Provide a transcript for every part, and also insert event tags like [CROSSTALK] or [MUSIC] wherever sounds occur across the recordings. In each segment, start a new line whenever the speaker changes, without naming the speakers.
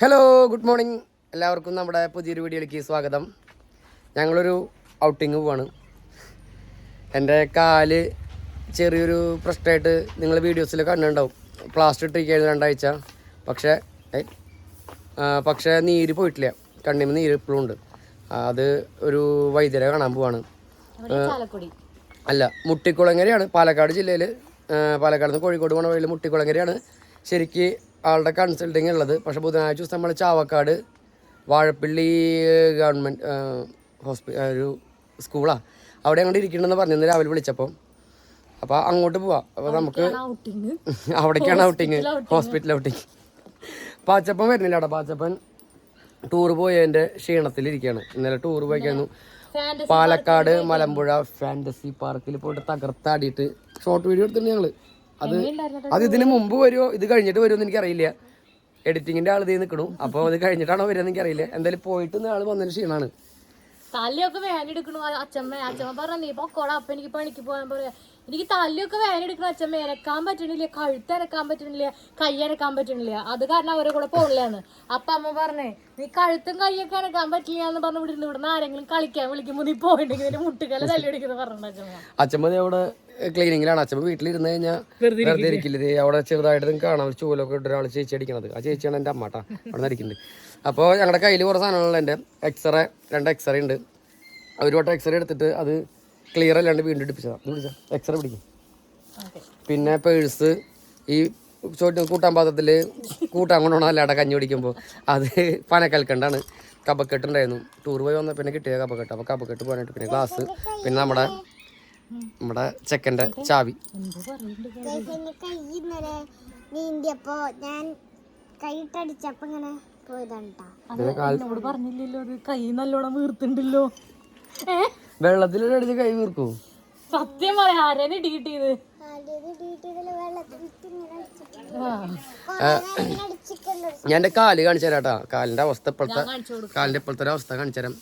Hello good morning എല്ലാവർക്കും നമ്മുടെ പുതിയൊരു വീഡിയോയിലേക്ക് സ്വാഗതം. ഞങ്ങളൊരു ഔട്ടിങ് പോവാണ്. എന്റെ കാൽ ചെറിയൊരു പ്രശ്നമായിട്ട് നിങ്ങൾ വീഡിയോസിൽ കണ്ടിട്ടുണ്ടാവും. പ്ലാസ്റ്റർ ഇട്ടിരിക്കുകയായിരുന്നു രണ്ടാഴ്ച. പക്ഷേ പക്ഷേ നീര് പോയിട്ടില്ല. കണ്ണിന് നീര് ഇപ്പോഴും ഉണ്ട്. അത് ഒരു വൈദ്യരെ കാണാൻ പോവാണ്. അല്ല മുട്ടിക്കുളങ്ങരയാണ്. പാലക്കാട് ജില്ലയിൽ പാലക്കാട് നിന്ന് കോഴിക്കോട് പോണ വഴിയിൽ മുട്ടിക്കുളങ്ങരയാണ്. ശരിക്ക് ആളുടെ കൺസൾട്ടിങ് ഉള്ളത്. പക്ഷേ ബുധനാഴ്ച ദിവസം നമ്മൾ ചാവക്കാട് വാഴപ്പള്ളി ഗവൺമെന്റ് ഹോസ്പി ഒരു സ്കൂളാണ് അവിടെ അങ്ങോട്ട് ഇരിക്കണമെന്ന് പറഞ്ഞിരുന്നു രാവിലെ വിളിച്ചപ്പോൾ അപ്പോൾ അങ്ങോട്ട് പോവാം. അപ്പോൾ നമുക്ക് അവിടേക്കാണ് ഔട്ടിങ് ഹോസ്പിറ്റൽ ഔട്ടിങ് പാച്ചപ്പൻ വരുന്നില്ല അവിടെ പാച്ചപ്പൻ ടൂർ പോയതിന്റെ ക്ഷീണത്തിലിരിക്കുകയാണ് ഇന്നലെ ടൂർ പോയിക്കായിരുന്നു. പാലക്കാട് മലമ്പുഴ ഫാന്റസി പാർക്കിൽ പോയിട്ട് തകർത്താടിയിട്ട് ഷോർട്ട് വീഡിയോ എടുത്തിട്ടുണ്ട് ഞങ്ങൾ. അത് അത് ഇതിന് മുമ്പ് വരുമോ ഇത് കഴിഞ്ഞിട്ട് വരുമോ എന്ന് എനിക്കറിയില്ല. എഡിറ്റിങ്ങിന്റെ ആൾ ഇത് നിൽക്കണു. അപ്പോൾ അത് കഴിഞ്ഞിട്ടാണോ വരുന്നത് എനിക്കറിയില്ല. എന്തായാലും പോയിട്ട് ആൾ വന്നതിന്
വേനെടുക്കണു അച്ഛമ്മ അച്ഛമ്മ പറഞ്ഞ നീ പൊക്കോളാ അപ്പൊ എനിക്ക് പണിക്ക് പോകാൻ പറയാ. എനിക്ക് തല്ലിയൊക്കെ വേനെടുക്കണം അച്ഛമ്മ ഇരക്കാൻ പറ്റണില്ല. കഴുത്ത് ഇരക്കാൻ പറ്റണില്ല. കൈ ഇരക്കാൻ പറ്റണില്ല. അത് കാരണം അവരെ കൂടെ പോകണില്ലാന്ന് അപ്പൊ അമ്മ പറഞ്ഞേ നീ കഴുത്തും കൈയൊക്കെ ഇരക്കാൻ പറ്റില്ല എന്ന് പറഞ്ഞു ഇവിടെ ഇരുന്ന് ഇവിടുന്ന് ആരെങ്കിലും കളിക്കാൻ വിളിക്കുമ്പോ നീ പോയിട്ടുണ്ടെങ്കിൽ മുട്ടുകല തല്ലിയടിക്കുന്ന പറഞ്ഞു അച്ഛമ്മ.
അച്ഛമ്മ അവിടെ ക്ലീനിങ്ങിലാണ് അച്ഛൻ വീട്ടിലിരുന്ന് കഴിഞ്ഞാൽ വെറുതെ ഇരിക്കില്ല? അവിടെ ചെറുതായിട്ട് നിങ്ങൾക്ക് കാണാം. ചൂലൊക്കെ ഇട്ട് ഒരാൾ ചേച്ചി അടിക്കണത്. ആ ചേച്ചിയാണ് എന്റെ അമ്മട്ടാ അവിടെ നിന്ന് അടിക്കുന്നുണ്ട് അപ്പോൾ ഞങ്ങളുടെ കയ്യിൽ കുറേ സാധനങ്ങളുണ്ട്. എന്റെ എക്സ്റേ രണ്ട് എക്സ്റേ ഉണ്ട്. ഒരു വട്ടം എക്സ്റേ എടുത്തിട്ട് അത് ക്ലിയർ അല്ലാണ്ട് വീണ്ടും എടുപ്പിച്ചതാണ് ഇത് പിടിച്ചാൽ എക്സ്റേ പിടിക്കും. പിന്നെ പേഴ്സ് ഈ ചോട്ട് കൂട്ടാൻ പാത്രത്തിൽ കൂട്ടാൻ കൊണ്ടുപോകണം അല്ലാടെ കഞ്ഞി പിടിക്കുമ്പോൾ അത് പനക്കൽക്കണ്ടാണ്. കബക്കെട്ടുണ്ടായിരുന്നു ടൂർ പോയി വന്ന പിന്നെ കിട്ടിയ കബക്കെട്ട് അപ്പോൾ കബക്കെട്ട് പോകാനായിട്ട് പിന്നെ ഗ്ലാസ് പിന്നെ നമ്മുടെ നമ്മുടെ ചെക്കന്റെ ചാവി.
കൈ ഇന്നലെ നീന്തിയപ്പോ ഞാൻ ഇങ്ങനെ പോയതാണ്
പറഞ്ഞില്ലല്ലോ കൈ നല്ലോണം വീർത്തുണ്ടല്ലോ.
വീർക്കൂ?
സത്യം പറയാ ആരേനെ.
ഞാൻ എന്റെ കാൽ കാണിച്ചു തരാം കേട്ടോ കാലിന്റെ അവസ്ഥ ഇപ്പോഴത്തെ കാലിന്റെ ഇപ്പോഴത്തെ അവസ്ഥ കാണിച്ചു തരാം.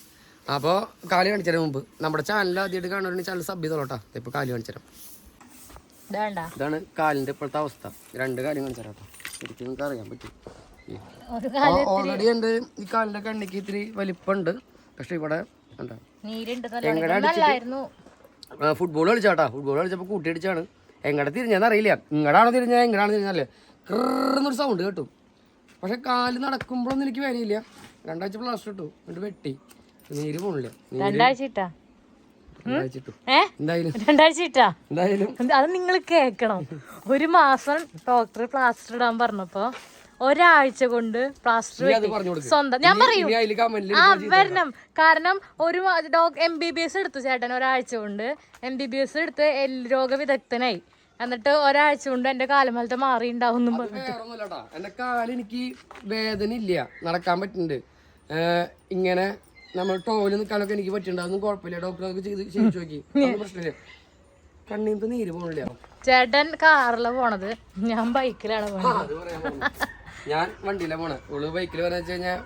അപ്പോൾ കാലി കാണിച്ചു തരാം മുമ്പ്. നമ്മുടെ ചാനൽ ആദ്യമായിട്ട് കാണുന്ന ചാനൽ സബ് ചെയ്തോളാം ഇപ്പോൾ കാലി കാണിച്ചു തരാം
വേണ്ട
ഇതാണ് കാലിന്റെ ഇപ്പോഴത്തെ അവസ്ഥ. രണ്ട് കാലി കാണിച്ചു തരാം കേട്ടോ ശരിക്കും നിങ്ങൾക്ക് അറിയാൻ പറ്റും. ഓൾറെഡി ഉണ്ട്. ഈ കാലിന്റെ കണ്ണിക്ക് ഇത്തിരി വലിപ്പമുണ്ട്. പക്ഷെ ഇവിടെ ഫുട്ബോൾ കളിച്ചാട്ടാ. ഫുട്ബോൾ കളിച്ചപ്പോൾ കൂട്ടി അടിച്ചാണ് എങ്ങടെ തിരിഞ്ഞാന്ന് അറിയില്ല. ഇങ്ങടാണോ തിരിഞ്ഞാ? എങ്ങടാണോ തിരിഞ്ഞല്ലേ കൃറന്നൊരു സൗണ്ട് കേട്ടു. പക്ഷെ കാൽ നടക്കുമ്പോഴൊന്നും എനിക്ക് വേനയില്ല. രണ്ടാഴ്ച പ്ലാസ്റ്റർ ഇട്ടു. എന്നിട്ട് വെട്ടി. നീര് പോണില്ല.
രണ്ടാഴ്ച ഇട്ടാ? അത് നിങ്ങൾ കേക്കണം ഒരു മാസം ഡോക്ടർ പ്ലാസ്റ്റർ ഇടാൻ പറഞ്ഞപ്പോ ഒരാഴ്ച കൊണ്ട് പ്ലാസ്റ്റർ. സ്വന്തം ഞാൻ പറയൂ. ആ വരണം. കാരണം ഒരു എം ബി ബി എസ് എടുത്തു ചേട്ടൻ ഒരാഴ്ച കൊണ്ട്. എം ബി ബി എസ് എടുത്ത് എല്ല് രോഗ വിദഗ്ധനായി എന്നിട്ട് ഒരാഴ്ച കൊണ്ട് എന്റെ കാലമലത്തെ മാറി ഉണ്ടാവും
എന്റെ കാലെനിക്ക് വേദന ഇല്ല. നടക്കാൻ പറ്റുന്നുണ്ട്. ഇങ്ങനെ നമ്മൾ ടോവിൽ നിൽക്കാനൊക്കെ എനിക്ക് പറ്റുന്നുണ്ട് അതൊന്നും കുഴപ്പമില്ല. ഡോക്ടർ അതൊക്കെ ചെയ്ത് ചെയ്യിച്ചു നോക്കി. അതൊന്നും പ്രശ്നമില്ല. കണ്ണീന്ന് നീര് പോണില്ല.
ചേട്ടൻ കാറിലാണ് പോണത്. ഞാൻ ബൈക്കിലാണ് പോണത്.
ഞാൻ വണ്ടിയിലാണ് പോണേ. ഇവൾ ബൈക്കിൽ പറഞ്ഞു വെച്ച് കഴിഞ്ഞാൽ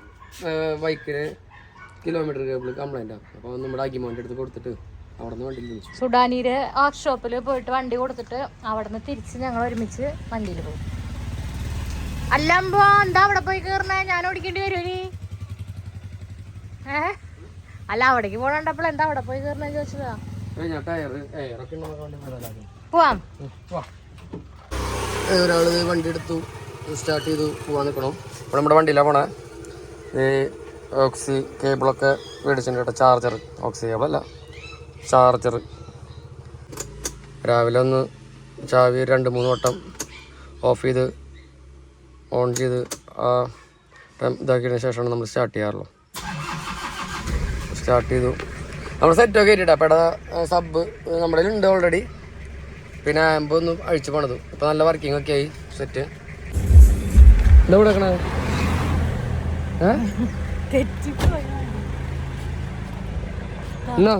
ബൈക്കിന് കിലോമീറ്റർ കേബിൾ കംപ്ലൈന്റ് ആണ്. അപ്പോൾ നമ്മുടെ അഗിമോന്റെ അടുത്ത് കൊടുത്തിട്ട് സുഡാനീര് വണ്ടിയിൽ വിളിച്ചു.
സുഡാനിയുടെ വർക്ക്ഷോപ്പിൽ പോയിട്ട് വണ്ടി കൊടുത്തിട്ട് അവിടെ നിന്ന് തിരിച്ച് ഞങ്ങൾ ഒരുമിച്ച് വണ്ടിയിൽ പോകും അല്ലമ്പോ എന്താ അവിടെ പോയി കയറണേ ഞാൻ ഓടിക്കേണ്ടി വരുമോ അല്ല അവിടേക്ക് പോകണ്ടപ്പോൾ എന്താ അവിടെ പോയി കയറണെന്ന് ചോദിച്ചതാ? പോവാം.
ഒരാൾ വണ്ടി എടുത്തു. സ്റ്റാർട്ട് ചെയ്തു പോവാൻ നിൽക്കണം. ഇവിടെ നമ്മുടെ വണ്ടിയിലാണ് പോണേ. ഈ ഓക്സി കേബിളൊക്കെ മേടിച്ചിട്ടുണ്ട് കേട്ടോ. ചാർജർ ഓക്സി കേബിളല്ല ചാർജർ. രാവിലെ ഒന്ന് ചാവി രണ്ട് മൂന്ന് വട്ടം ഓഫ് ചെയ്ത് ഓൺ ചെയ്ത് ഇതാക്കിയതിന് ശേഷമാണ് നമ്മൾ സ്റ്റാർട്ട് ചെയ്യാറുള്ളൂ സ്റ്റാർട്ട് ചെയ്തു. നമ്മൾ സെറ്റ് ഒക്കെ ആയിട്ടാ പെട സബ് നമ്മുടെ ഉണ്ട് ഓൾറെഡി പിന്നെ ആമ്പ് ഒന്ന് അഴിച്ചു പോണത്. ഇപ്പം നല്ല വർക്കിംഗ് ഒക്കെ ആയി സെറ്റ് എന്താ? ഏ? എന്നാ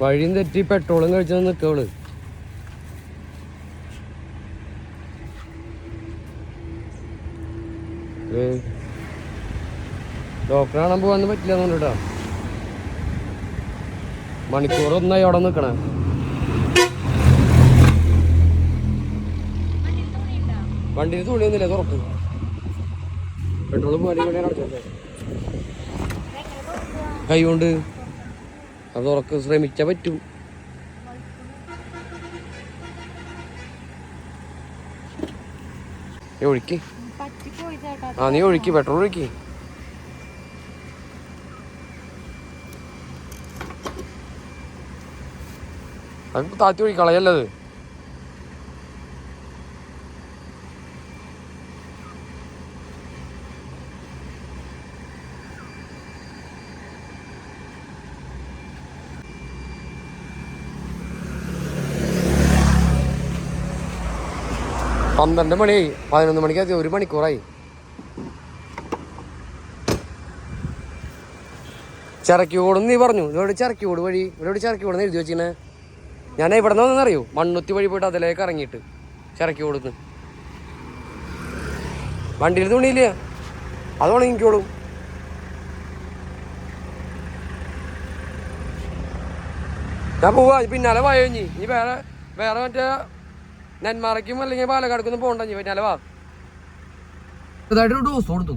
വഴിയും തെറ്റി പെട്രോളും കഴിച്ചു നിക്കവൾ ഡോക്ടറെ കാണാൻ പോകാൻ പറ്റില്ല കേട്ടോ. മണിക്കൂർ ഒന്നായി അവിടെ നിൽക്കണേ. വണ്ടിയിൽ തുണിയൊന്നുമില്ല തുറക്ക് പെട്രോൾ പോകാൻ കൈ കൊണ്ട് അത് തുറക്ക് ശ്രമിച്ചാ പറ്റും. നീ ഒഴുക്കി. ആ നീ ഒഴുക്കി പെട്രോൾ ഒഴുക്കി. അത് താത്തി ഒഴിക്കളയല്ലത് പന്ത്രണ്ട് മണിയായി പതിനൊന്ന് മണിക്കകത്ത് ഒരു മണിക്കൂറായി. ചിറക്കിയോട് നീ പറഞ്ഞു. ഇവിടെ ചിറക്കിയോട് വഴി ഇവിടെ ചിറക്കിയോട് എഴുതി വെച്ചിനെ ഞാൻ ഇവിടെ നിന്ന് അറിയോ മണ്ണുത്തി വഴി പോയിട്ട് അതിലേക്ക് ഇറങ്ങിയിട്ട് ചിറക്കി കൊടുത്ത്. വണ്ടിയിൽ തുണിയില്ല. അത് ഉണങ്ങിക്കോളും. ഞാൻ പോവാ പിന്നാലെ ഇനി ഇനി വേറെ വേറെ മറ്റേ നെന്മാറയ്ക്കും അല്ലെങ്കിൽ പാലക്കാടക്കൊന്നും പോകണ്ട ഇനി പിന്നാലെ വാ. ചെറുതായിട്ടൊരു ഡോസ് കൊടുത്തു.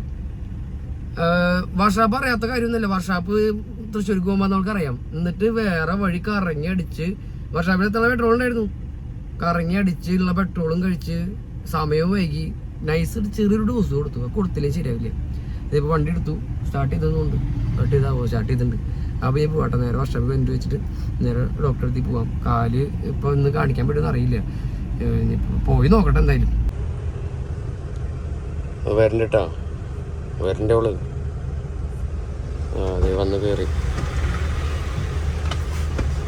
വർഷാപ്പ് അറിയാത്ത കാര്യമൊന്നുമില്ല. വർഷാപ്പ് തൃശ്ശൂർക്ക് പോകുമ്പോൾ നമുക്കറിയാം എന്നിട്ട് വേറെ വഴി കറങ്ങി അടിച്ച് വർഷാപ്പിൽ എത്ര പെട്രോൾ ഉണ്ടായിരുന്നു. കറങ്ങി അടിച്ച് ഉള്ള പെട്രോളും കഴിച്ച് സമയവും വൈകി. നൈസ് ചെറിയൊരു ഡോസ് കൊടുത്തു. കൊടുത്തില്ലേ ശരിയാവില്ല. ഇതിപ്പോൾ വണ്ടി എടുത്തു. സ്റ്റാർട്ട് ചെയ്തതുകൊണ്ട് സ്റ്റാർട്ട് ചെയ്താവോ സ്റ്റാർട്ട് ചെയ്തിട്ടുണ്ട്. അപ്പോൾ ഞാൻ പോകട്ടെ നേരെ വർഷാപ്പ് വെന്റ് വെച്ചിട്ട് നേരെ ഡോക്ടറെ അടുത്ത് പോവാം. കാൽ ഇപ്പോൾ ഇന്ന് കാണിക്കാൻ പറ്റുമെന്ന് അറിയില്ല പോയി നോക്കട്ടെ എന്തായാലും. വരണ്ട കേട്ടോ അവൾ അതെ വന്ന് കയറി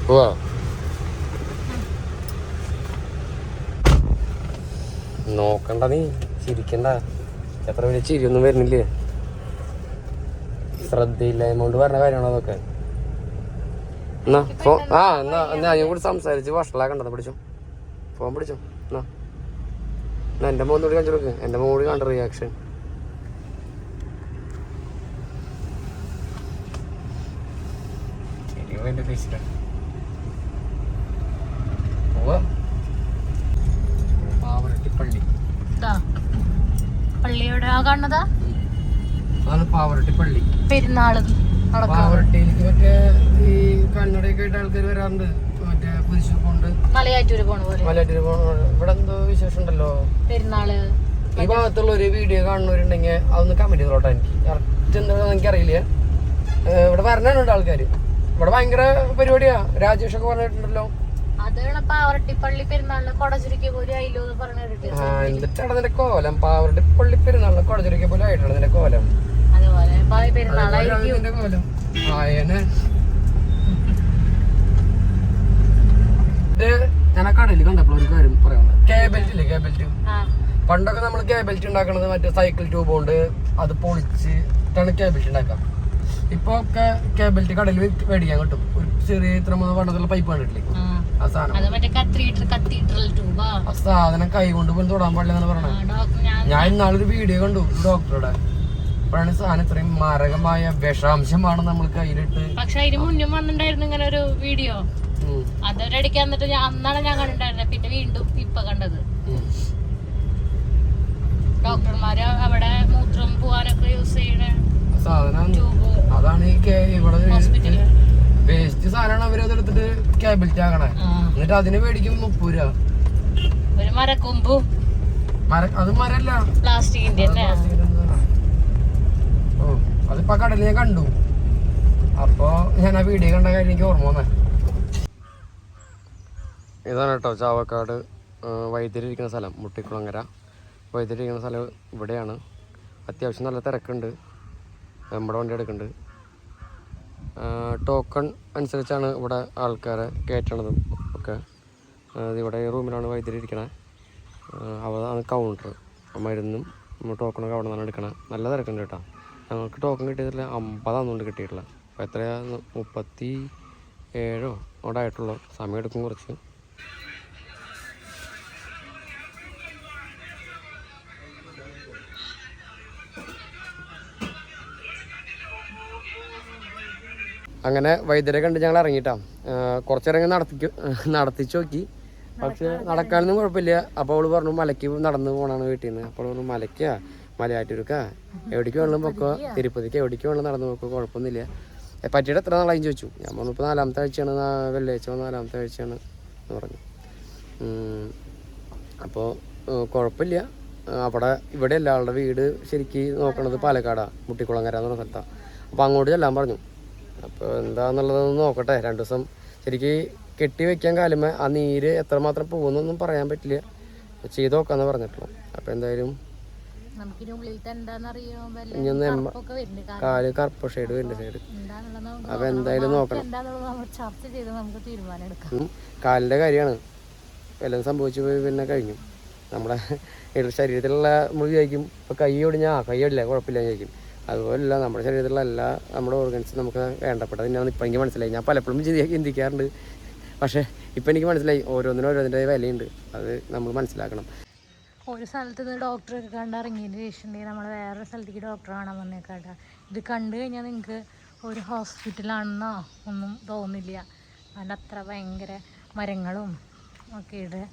പോവാ. നോക്കണ്ട നീ. ചിരിക്കണ്ട. എത്ര വലിയ ചിരിയൊന്നും വരുന്നില്ലേ? ശ്രദ്ധയില്ലായ്മ കൊണ്ട് പറഞ്ഞ കാര്യമാണോ അതൊക്കെ? എന്നാ ഫോ ആ എന്നാ എന്നാ ഞാൻ കൂടി സംസാരിച്ച് വഷളാക്കണ്ടത് പിടിച്ചോ. ഫോൺ പിടിച്ചോ. എന്നാ. എന്നാ എന്റെ മോൻ കൂടി കാണിച്ചു കൊടുക്ക്. എന്റെ മോൻ കൂടി കണ്ട റിയാക്ഷൻ പാവറട്ടിപ്പള്ളി
ഇതാ പള്ളിയുടെ ആ കാണുന്നതാ?
അതാണ് പാവറട്ടിപ്പള്ളി
പെരുന്നാൾ നടക്കുന്നത്
പാവറട്ടിയിലേക്ക് മറ്റേ ഈ കണ്ണടയൊക്കെ ആയിട്ട് ആൾക്കാർ വരാറുണ്ട്. മറ്റേ
മലയാറ്റൂര് പോണ പോലെ.
പോണ ഇവിടെ എന്തോ വിശേഷം ഉണ്ടല്ലോ
പെരുന്നാൾ.
ഈ ഭാഗത്തുള്ള ഒരു വീഡിയോ കാണുന്നവരുണ്ടെങ്കിൽ അതൊന്ന് കമന്റ് ചെയ്തോട്ടെ എനിക്ക്. കറക്റ്റ് എന്താണെന്ന് എനിക്കറിയില്ല. ഏഹ് ഇവിടെ വരണുണ്ട് ആൾക്കാർ ഇവിടെ ഭയങ്കര പരിപാടിയാ. രാജേഷ് ഒക്കെ പറഞ്ഞിട്ടുണ്ടല്ലോ.
പാവറട്ടിപ്പള്ളി പെരുന്നാളിന് കൊടചുരുക്കി പോലെ ആയില്ലോ എന്ന് പറഞ്ഞു
ആ എന്നിട്ടാണ് നിന്റെ കോലം. പാവറുടെ പള്ളി പെരുന്നാളിനെ കുടചുരിക്ക പോലെ ആയിട്ടാണ് നിന്റെ കോലം.
അതുപോലെ ഇപ്പൊ ഈ പെരുന്നാളായിരിക്കും
നിന്റെ കോലം. ആയനെ. ഇത് ഞാൻ ആ കടയിൽ കണ്ടപ്പോൾ ഒരു കാര്യം പറയാൻ കേബിൾറ്റ് ഇല്ലേ കേബിൾറ്റ്
ആ.
പണ്ടൊക്കെ നമ്മൾ കേബിൾറ്റ് ഉണ്ടാക്കണത് മറ്റേ സൈക്കിൾ ട്യൂബ് കൊണ്ട് അത് പൊളിച്ചിട്ടാണ് കേബിൾറ്റ് ഉണ്ടാക്കാം ഇപ്പൊ ഒക്കെ കേബിൾറ്റി കടയിൽ മേടിക്കാൻ കിട്ടും. ഒരു ചെറിയ ഇത്ര മൂന്ന് പണ്ടത്തുള്ള പൈപ്പ് കണ്ടിട്ടില്ലേ?
ആ.
സാധനം. കൈ കൊണ്ട് പോലും തൊടാൻ പാടില്ല എന്ന് പറഞ്ഞത്.
ഞാൻ
ഇന്നാളൊരു വീഡിയോ കണ്ടു ഡോക്ടറുടെ. അപ്പോഴാണ് സാധനം ഇത്രയും മാരകമായ വിഷാംശമാണ് നമ്മൾ കയ്യിലിട്ട്.
പക്ഷെ അതിന് മുന്നേ വന്നിട്ടുണ്ടായിരുന്നു ഇങ്ങനെ ഒരു വീഡിയോ. അതൊരടിക്ക് എന്നിട്ട് അന്നാണ് ഞാൻ കണ്ടിട്ടുണ്ടായിരുന്നത് പിന്നെ വീണ്ടും ഇപ്പൊ കണ്ടത്. ഡോക്ടർമാര് അവിടെ മൂത്രം പോവാനൊക്കെ യൂസ് ചെയ്യണേ
സാധനം അതാണ് ഈ ഇവിടെ
ഹോസ്പിറ്റലിൽ
വേസ്റ്റ് സാധനമാണ് അവരത് എടുത്തിട്ട് ക്യാബിലിറ്റി ആക്കണേ. എന്നിട്ട് അതിന് മേടിക്കും മുപ്പത് രൂപ.
ഒരു മരക്കൊമ്പും
മര അത് മരല്ല.
പ്ലാസ്റ്റിക്കിന്റെ
ഓ അതിപ്പോ കടലിൽ ഞാൻ കണ്ടു. അപ്പോ ഞാൻ ആ വീഡിയോ കണ്ട കാര്യം എനിക്ക് ഓർമ്മ വന്നേ. ഇതാണ് കേട്ടോ ചാവക്കാട് വൈദ്യുതിരിക്കുന്ന സ്ഥലം മുട്ടിക്കുളങ്ങര. വൈദ്യുതിരിക്കുന്ന സ്ഥലം ഇവിടെയാണ്. അത്യാവശ്യം നല്ല തിരക്കുണ്ട്. നമ്മുടെ വണ്ടി എടുക്കുന്നുണ്ട്. ടോക്കൺ അനുസരിച്ചാണ് ഇവിടെ ആൾക്കാരെ കയറ്റണതും ഒക്കെ. ആ, ഇതിവിടെ ഈ റൂമിലാണ് വൈദ്യുതി ഇരിക്കണേ. അതാണ് കൗണ്ടർ മരുന്നും ടോക്കണൊക്കെ അവിടെ നിന്നാണ് എടുക്കണത് നല്ല തിരക്കുണ്ട് കേട്ടോ. ഞങ്ങൾക്ക് ടോക്കൺ കിട്ടിയതിൽ അമ്പതാന്നുകൊണ്ട് കിട്ടിയിട്ടില്ല അപ്പോൾ എത്രയാണ് മുപ്പത്തി ഏഴോ അവിടെ ആയിട്ടുള്ളൂ. സമയം എടുക്കും കുറച്ച്. അങ്ങനെ വൈദ്യരെ കണ്ട് ഞങ്ങൾ ഇറങ്ങിയിട്ടാ കുറച്ചിറങ്ങി നടത്തിക്കു നടത്തിച്ചു നോക്കി. പക്ഷെ നടക്കാനൊന്നും കുഴപ്പമില്ല. അപ്പോൾ അവൾ പറഞ്ഞു മലയ്ക്ക് നടന്നു പോണാണ് വീട്ടിൽ നിന്ന് അപ്പോൾ പറഞ്ഞു മലയ്ക്കാ? മലയാറ്റൂർക്കാ? എവിടേക്ക് വെള്ളം പൊക്കോ? തിരുപ്പതിക്ക് എവിടേക്ക് വെള്ളം നടന്നു പോക്കോ? കുഴപ്പമൊന്നുമില്ല. പറ്റിയിട്ട് എത്ര നാളായി? ചോദിച്ചു. ഞാൻ പറഞ്ഞു ഇപ്പോൾ നാലാമത്തെ ആഴ്ചയാണ് വെള്ളിയാഴ്ച നാലാമത്തെ ആഴ്ചയാണ് എന്ന് പറഞ്ഞു. അപ്പോൾ കുഴപ്പമില്ല. അവിടെ ഇവിടെ അല്ല ആളുടെ വീട് ശരിക്ക് നോക്കണത് പാലക്കാടാണ് മുട്ടിക്കുളങ്ങര എന്ന് പറഞ്ഞ സ്ഥലത്താണ് അപ്പോൾ അങ്ങോട്ട് ചെല്ലാൻ പറഞ്ഞു. അപ്പോൾ എന്താന്നുള്ളതൊന്ന് നോക്കട്ടെ. രണ്ട് ദിവസം ശരിക്ക് കെട്ടി വെക്കാൻ കാലമേ ആ നീര് എത്രമാത്രം പോകുന്നൊന്നും പറയാൻ പറ്റില്ല. ചെയ്ത് നോക്കാന്ന് പറഞ്ഞിട്ടുള്ളൂ അപ്പോൾ എന്തായാലും കാൽ കറുപ്പ് ഷെയ്ഡ് വരുന്നുണ്ട് സൈഡ്
അപ്പൊ
അപ്പോൾ എന്തായാലും നോക്കണം. കാലിന്റെ. കാലിന്റെ കാര്യമാണ്. എല്ലാം സംഭവിച്ചു പോയി പിന്നെ കഴിഞ്ഞു. നമ്മുടെ [LAUGHS] ശരീരത്തിലുള്ള നമ്മൾ വിചാരിക്കും ഇപ്പോൾ കൈ ഒടിഞ്ഞാൽ ആ കൈ ഒടില്ല കുഴപ്പമില്ല വിചാരിക്കും. അതുപോലല്ല നമ്മുടെ ശരീരത്തിലുള്ള എല്ലാ നമ്മുടെ ഓർഗൻസ് നമുക്ക് വേണ്ടപ്പെട്ടത് തന്നെയാണ് ഇപ്പം എനിക്ക് മനസ്സിലായി. ഞാൻ പലപ്പോഴും ചിന്തി- ചിന്തിക്കാറുണ്ട്. പക്ഷേ ഇപ്പം എനിക്ക് മനസ്സിലായി ഓരോന്നിനും ഓരോന്നിന്റെ വിലയുണ്ട്. അത് നമ്മൾ മനസ്സിലാക്കണം.
ഒരു സ്ഥലത്ത് നിന്ന് ഡോക്ടറൊക്കെ കണ്ടിറങ്ങിയതിന് ശേഷം നമ്മൾ വേറൊരു സ്ഥലത്തേക്ക് ഡോക്ടറെ കാണാൻ വന്നേക്കാട്ട. ഇത് കണ്ടു കഴിഞ്ഞാൽ നിങ്ങൾക്ക് ഒരു ഹോസ്പിറ്റലാണെന്നോ ഒന്നും തോന്നില്ല. കാരണം അത്ര ഭയങ്കര മരങ്ങളും ഒക്കെ ഇട്ട്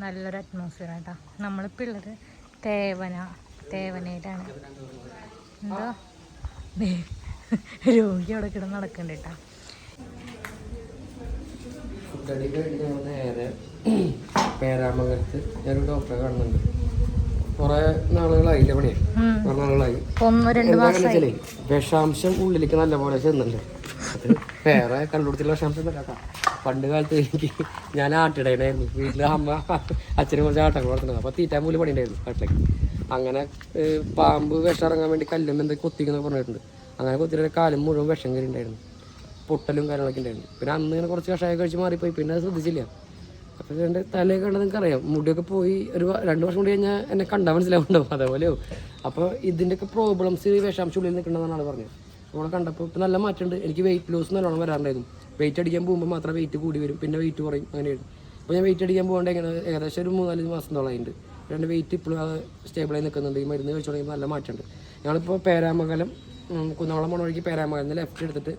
നല്ലൊരു അറ്റ്മോസ്ഫിയർ ആട്ടാ. നമ്മളിപ്പോൾ ഉള്ളത് തേവന തേവനയിലാണ്. എന്താ? രോഗി അവിടെ കിടന്ന് നടക്കണ്ട കേട്ടാ.
നേരെ പേരാമംഗലത്ത് ഞാനൊരു ഡോക്ടറെ കാണുന്നുണ്ട്. കുറേ നാളുകളായില്ലേ പണിയെ? കുറെ നാളുകളായി. എന്താണെന്നുവെച്ചാലേ വിഷാംശം ഉള്ളിലേക്ക് നല്ലപോലെ ചെന്നുണ്ട് അത് വേറെ കണ്ടുപിടിച്ചുള്ള വിഷാംശം കേട്ടോ. പണ്ട് കാലത്ത് എനിക്ക് ഞാൻ ആട്ടിടേനായിരുന്നു വീട്ടിലെ അമ്മ അച്ഛനും കുറച്ച് ആട്ടങ്ങൾ വളർത്തുന്നത്. അപ്പോൾ തീറ്റാൻ പോലും പണിയുണ്ടായിരുന്നു കട്ടിലേക്ക്. അങ്ങനെ പാമ്പ് വിഷം ഇറങ്ങാൻ വേണ്ടി കല്ലും എന്തൊക്കെ കൊത്തിക്കുന്നൊക്കെ പറഞ്ഞിട്ടുണ്ട്. അങ്ങനെ കൊത്തിയിട്ട് കാലും മുഴുവൻ വിഷം കയറി ഉണ്ടായിരുന്നു പൊട്ടലും കാര്യങ്ങളൊക്കെ ഉണ്ടായിരുന്നു. പിന്നെ അന്ന് ഇങ്ങനെ കുറച്ച് കഷായം കഴിച്ച് മാറിപ്പോയി. പിന്നെ അത് ശ്രദ്ധിച്ചില്ല. അപ്പോൾ രണ്ട് തലയൊക്കെ ഉള്ളത് നിങ്ങൾക്ക് അറിയാം മുടിയൊക്കെ പോയി ഒരു രണ്ടു വർഷം കൂടി കഴിഞ്ഞാൽ എന്നെ കണ്ടാൽ മനസ്സിലാവുണ്ടാവും അതേപോലെയോ അപ്പോൾ ഇതിന്റെയൊക്കെ പ്രോബ്ലംസ് വിഷാംശം ഉള്ളിൽ നിൽക്കണമെന്നാണ് ആൾ പറഞ്ഞത് നമ്മളെ കണ്ടപ്പോൾ ഇപ്പോൾ നല്ല മാറ്റമുണ്ട്. എനിക്ക് വെയിറ്റ് ലോസ് നല്ലോണം വരാറുണ്ടായിരുന്നു. വെയിറ്റ് അടിക്കാൻ പോകുമ്പോൾ മാത്രം വെയിറ്റ് കൂടി വരും. പിന്നെ വെയിറ്റ് കുറയും. അങ്ങനെയാണ് അപ്പോൾ ഞാൻ വെയിറ്റ് അടിക്കാൻ പോകേണ്ട എങ്ങനെ ഏകദേശം ഒരു മൂന്നാൽ തോളായിട്ട് രണ്ട് വെയിറ്റ് ഇപ്പോഴും അത് സ്റ്റേബിളായി നിൽക്കുന്നുണ്ട്. ഈ മരുന്ന് കഴിച്ചു തുടങ്ങിയപ്പോൾ നല്ല മാറ്റമുണ്ട്. ഞങ്ങളിപ്പോൾ പേരാമകലം കുന്നോളം പോണ വഴിക്ക് പേരാമകലം ലെഫ്റ്റ് എടുത്തിട്ട്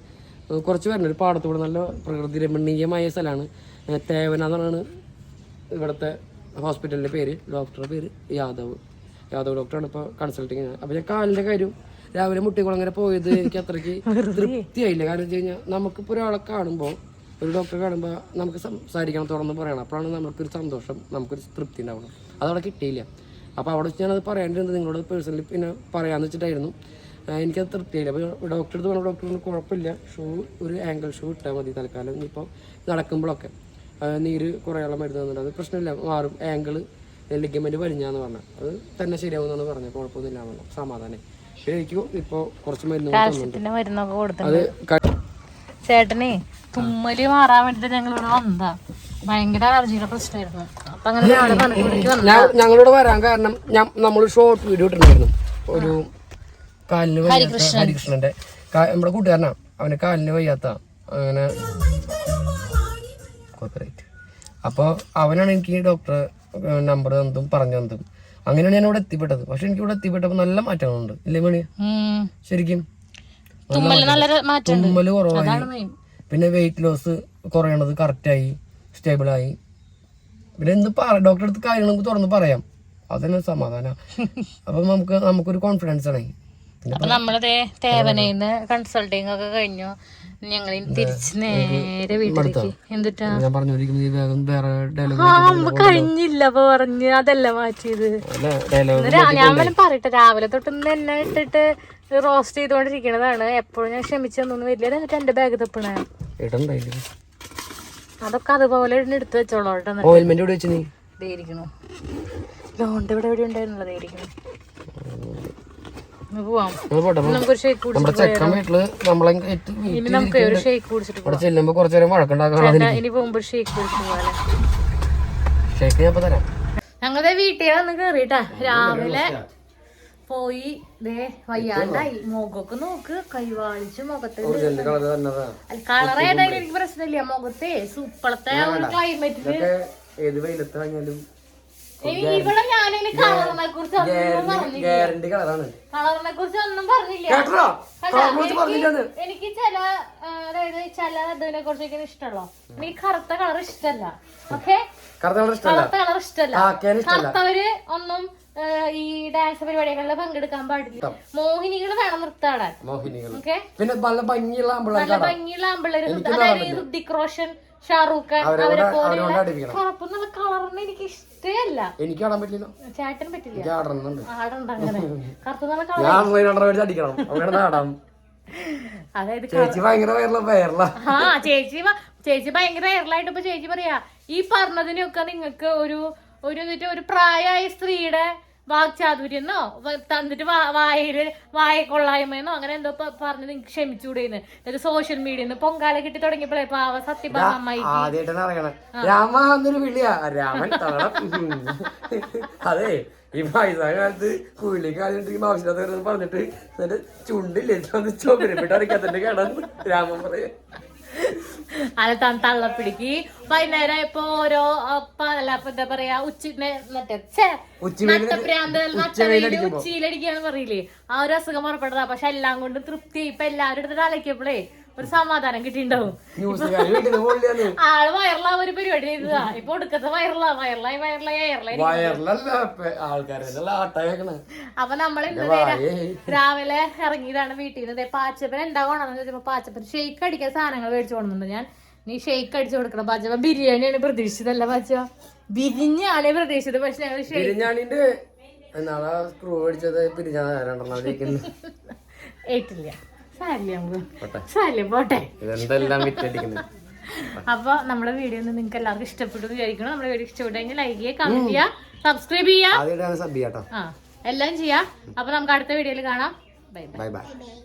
കുറച്ച് ഒരു പാടത്തൂടെ നല്ല പ്രകൃതി രമണീയമായ സ്ഥലമാണ്. തേവന എന്നാണ് ഇവിടുത്തെ ഹോസ്പിറ്റലിന്റെ പേര് ഡോക്ടറുടെ പേര് യാദവ്. യാദവ് ഡോക്ടറാണ് ഇപ്പോൾ കൺസൾട്ടിങ് അപ്പോൾ ഞാൻ കാലിന്റെ കാര്യം രാവിലെ മുട്ടിക്കുളങ്ങര പോയത് എനിക്ക് അത്രയ്ക്ക് [LAUGHS] തൃപ്തിയായില്ല. കാരണം വെച്ച് കഴിഞ്ഞാൽ നമുക്കിപ്പോൾ ഒരാളെ കാണുമ്പോൾ ഒരു ഡോക്ടറെ കാണുമ്പോൾ നമുക്ക് സംസാരിക്കണം തുറന്ന് പറയണം. അപ്പോഴാണ് നമുക്കൊരു സന്തോഷം നമുക്കൊരു തൃപ്തി ഉണ്ടാവണം അതവിടെ കിട്ടിയില്ല. അപ്പോൾ അവിടെ വെച്ച് ഞാനത് പറയാണ്ടിരുന്നത് നിങ്ങളോട് പേഴ്സണലി പിന്നെ പറയാമെന്ന് വെച്ചിട്ടായിരുന്നു. എനിക്കത് തൃപ്തിയായില്ല. അപ്പോൾ ഡോക്ടർ അടുത്ത് പറഞ്ഞു ഡോക്ടർ കുഴപ്പമില്ല. ഷൂ ഒരു ആംഗിൾ ഷൂ ഇട്ടാൽ മതി. തൽക്കാലം ഇനിയിപ്പോൾ നടക്കുമ്പോഴൊക്കെ. നീര് കുറയാനുള്ള മരുന്ന് തന്നിട്ട് അത് പ്രശ്നമില്ല. മാറും. ആംഗിൾ ലിഗമെന്റ് വലിഞ്ഞാന്ന് പറഞ്ഞു. അത് തന്നെ ശരിയാവുന്നാണ് പറഞ്ഞത്. കുഴപ്പമൊന്നുമില്ല പറഞ്ഞു സമാധാനം. ശരിക്കും ഇപ്പോൾ കുറച്ച് മരുന്ന് അത്
ചേട്ടനെ തുമ്മൽ മാറാൻ വേണ്ടിട്ട് ഞങ്ങൾ ഇവിടെ വന്നതാ. ഭയങ്കര അലർജിയുടെ പ്രശ്നമായിരുന്നു.
ഞങ്ങളിവിടെ വരാൻ കാരണം ഞാൻ നമ്മൾ ഷോർട്ട് വീഡിയോ ഇട്ടിട്ടുണ്ടായിരുന്നു. ഒരു കാലിന് ഹരികൃഷ്ണന്റെ. നമ്മുടെ കൂട്ടുകാരനാ. അവന് കാലിന് വയ്യാത്ത. അങ്ങനെ കോപ്പറേറ്റ് അപ്പോൾ അവനാണ് എനിക്ക് ഡോക്ടർ നമ്പർ തന്നതും പറഞ്ഞു തന്നതും. അങ്ങനെയാണ് ഞാൻ ഇവിടെ എത്തിപ്പെട്ടത്. പക്ഷെ എനിക്ക് ഇവിടെ എത്തിപ്പെട്ടപ്പോൾ നല്ല മാറ്റങ്ങളുണ്ട്. ഇല്ലേ മണി. ശരിക്കും. തുമ്മൽ കുറവായി. പിന്നെ വെയിറ്റ് ലോസ് കുറയണത് കറക്റ്റായി സ്റ്റേബിളായി പിന്നെ എന്ത് പറ ഡോക്ടറെ അടുത്ത് കാര്യങ്ങൾ നമുക്ക് തുറന്ന് പറയാം. അതന്നെ സമാധാനം. [LAUGHS] അപ്പൊ നമുക്ക് നമുക്കൊരു കോൺഫിഡൻസ് ആണ്.
നമ്മളതേ തേവനയിന്ന് കൺസൾട്ടിങ് ഒക്കെ കഴിഞ്ഞു. ഞങ്ങൾ തിരിച്ച് നേരെ വീട്ടിലേക്ക്. എന്തിട്ടാ?
ഞാൻ
അമ്മ കഴിഞ്ഞില്ല അപ്പൊ പറഞ്ഞ് അതല്ല മാറ്റിയത്. ഞാൻ വേണം പറയട്ടെ രാവിലെ തൊട്ട് ഇന്ന് എന്നെ ഇട്ടിട്ട് റോസ്റ്റ് ചെയ്തുകൊണ്ടിരിക്കണതാണ്. എപ്പോഴും ഞാൻ ക്ഷമിച്ചൊന്നും വരില്ല. എന്നിട്ട് എന്റെ ബാഗ് തപ്പണേ. അതൊക്കെ അതുപോലെ എടുത്ത് വെച്ചോളൂ കേട്ടോ ഇരിക്കണു. ലോണ്ട് ഇവിടെ എവിടെ ഉണ്ടായിരുന്നുള്ളത് ദേ ഇരിക്കണു.
നമ്മുടെ ചെക്കൻ വീട്ടിൽ നമ്മളെ
ഷേക്ക്
ഇവിടെ ചെല്ലുമ്പോ കുറച്ചു നേരം ഞാൻ തരാം.
ഞങ്ങളുടെ വീട്ടിൽ വന്ന് കേറിട്ടാ. രാവിലെ പോയി ദേ വയ്യാണ്ടായി. മുഖമൊക്കെ നോക്ക്. കൈവാളിച്ച് മുഖത്ത്
കളർ
ഏതായാലും എനിക്ക് പ്രശ്നമില്ല. മുഖത്തെ സൂപ്പളത്തെ ഒരു
ക്ലൈമറ്റിൽ ഏത് വെയിലത്ത് ഗ്യാരണ്ടി കളറാണ്
കളറിനെ കുറിച്ച് ഒന്നും പറഞ്ഞില്ല?
കേട്ടോ? പറഞ്ഞില്ലെന്ന്.
എനിക്ക് ചില അതായത് ചില ഇതിനെ കുറിച്ചൊക്കെ ഇഷ്ടമല്ലോ എനിക്ക് കറുത്ത കളർ ഇഷ്ടമല്ല. ഓക്കെ?
കറുത്ത കളർ ഇഷ്ടമല്ല.
കറുത്ത കളർ ഇഷ്ടമല്ല. കറുത്തവര് ഒന്നും ഈ ഡാൻസ് പരിപാടികളിൽ പങ്കെടുക്കാൻ പാടില്ല. മോഹിനികൾ വേണം നിർത്താടാൻ
മോഹിനികൾ
ഓക്കെ?
പിന്നെ നല്ല ഭംഗിയുള്ള
നല്ല
ആമ്പിള്ളേർ
ഭംഗിയുള്ള ആമ്പിള്ളേര് അതായത് ഈ ഹൃതിക് റോഷൻ ഷാറൂഖ് ഖാൻ
അവരെ
പോലെയുള്ള
കൊണ്ട്
കളറിന് എനിക്ക് ഇഷ്ടമല്ല
എനിക്ക് ആടാൻ പറ്റില്ല.
ചേട്ടൻ പറ്റില്ല.
ആടണമെന്നുണ്ട്.
ആടുണ്ട് അങ്ങനെ. കറുത്ത കളർ
നാടാം
അതായത്
ചേച്ചി ഭയങ്കര
ആ ചേച്ചി ചേച്ചി ഭയങ്കര വൈറലായിട്ട് ഇപ്പൊ ചേച്ചി പറയാ ഈ പറഞ്ഞതിനൊക്കെ നിങ്ങൾക്ക് ഒരു ഒരു എന്നിട്ട് ഒരു പ്രായമായ സ്ത്രീയുടെ വാക്ചാതുര്യെന്നോ തന്നിട്ട് വാ- വായയിൽ വായ കൊള്ളായ്മയെന്നോ അങ്ങനെ എന്തോ പറഞ്ഞ് നിങ്ങൾക്ക് ക്ഷമിച്ചുകൂടെന്ന് എന്നിട്ട് സോഷ്യൽ മീഡിയ പൊങ്കാല കിട്ടി തുടങ്ങിയപ്പോഴേ പാവ
വിളിയാ. രാമൻ തകടം അതെ ഈ വയസ്സായ കാലത്ത് കുഴിലേക്ക് ആദ്യം ആവശ്യമില്ലാത്ത പറഞ്ഞിട്ട് എന്നിട്ട് ചുണ്ടില്ലേ? ചോദിച്ചോ അരക്കാത്തന്റെ കേടാന്ന് രാമൻ പറയാ.
അത് തൻ തള്ളപ്പിടിക്ക്. വൈകുന്നേരം ഇപ്പൊ ഓരോ അല്ല എന്താ പറയാ ഉച്ച മറ്റേ നട്ടപ്രാന്ത് നട്ടവെയിൽ ഉച്ചയിലടിക്കാന്ന് പറയില്ലേ? ആ ഒരു അസുഖം പുറപ്പെട്ടതാ പക്ഷെ എല്ലാം കൊണ്ട് തൃപ്തി. ഇപ്പൊ എല്ലാവരുടെ അടുത്ത് അലക്കിയപ്പോഴേ ഒരു സമാധാനം കിട്ടിണ്ടാവും ആൾ വയറിലാ ഒരു പരിപാടി ചെയ്തതാ ഇപ്പൊ ഒടുക്കത്തെ വയറിലാ വയറിലായി വയറിലായി വയറിലായി അപ്പൊ നമ്മൾ രാവിലെ ഇറങ്ങിയതാണ് വീട്ടിൽ നിന്ന്. പാച്ചപ്പൻ എന്താ കൊണ്ടെന്ന് ചോദിച്ചപ്പോ പാച്ചപ്പൻ ഷെയ്ക്ക് അടിക്കാൻ സാധനങ്ങൾ മേടിച്ചു കൊണ്ടുണ്ട് ഞാൻ നീ ഷെയ്ക്ക് അടിച്ചു കൊടുക്കണം പാച്ചപ്പ. ബിരിയാണിയാണ് പ്രതീക്ഷിച്ചതല്ല പാച്ച ബിരിഞ്ഞാണ് പ്രതീക്ഷിച്ചത്. പക്ഷെ ഞങ്ങൾ ഷെയ്ക്ക്
ബിരിഞ്ഞാണിന്റെ എന്നാളാ സ്ക്രൂ അടിച്ചത്? പിരിഞ്ഞാണ് രണ്ടെണ്ണം [LAUGHS]
ഏറ്റില്ല. പോട്ടെ.
ഇതെന്തെല്ലാം വിറ്റടിക്കുന്നത്
അപ്പൊ നമ്മുടെ വീഡിയോ നിങ്ങൾക്ക് എല്ലാവർക്കും ഇഷ്ടപ്പെട്ടു വിചാരിക്കണം നമ്മുടെ വീഡിയോ ഇഷ്ടപ്പെട്ടെങ്കിൽ ലൈക്ക് ചെയ്യുക കമന്റ് ചെയ്യുക സബ്സ്ക്രൈബ് ചെയ്യുക. ആ എല്ലാം ചെയ്യാം. അപ്പൊ നമുക്ക് അടുത്ത വീഡിയോയിൽ കാണാം.
Bye bye.